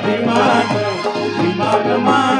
Bhimana Man, Bhimana Man.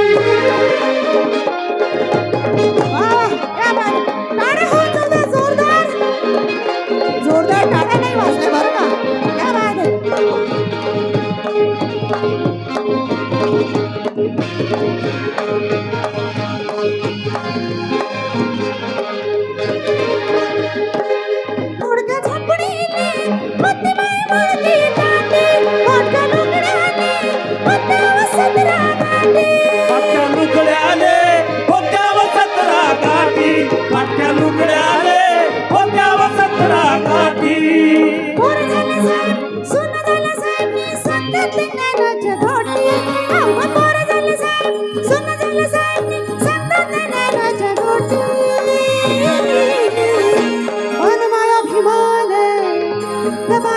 Bye-bye.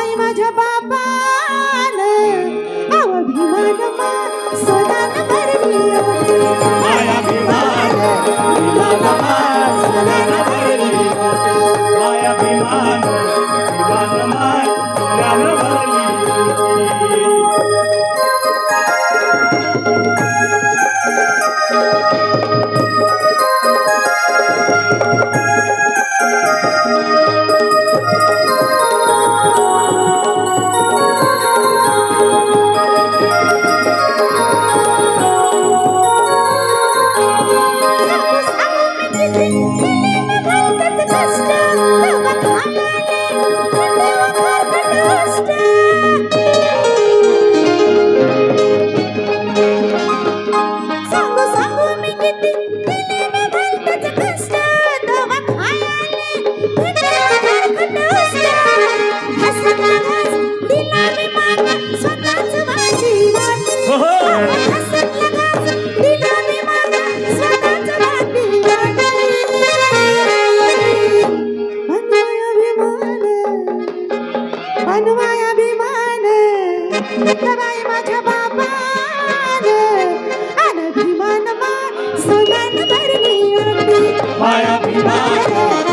sister बनवाय अभिमान बाई माझ्या बापान अभिमान मा सुनन भरली माया अभिमान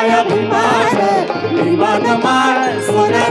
माया भीमान भीमान माळ सोन्या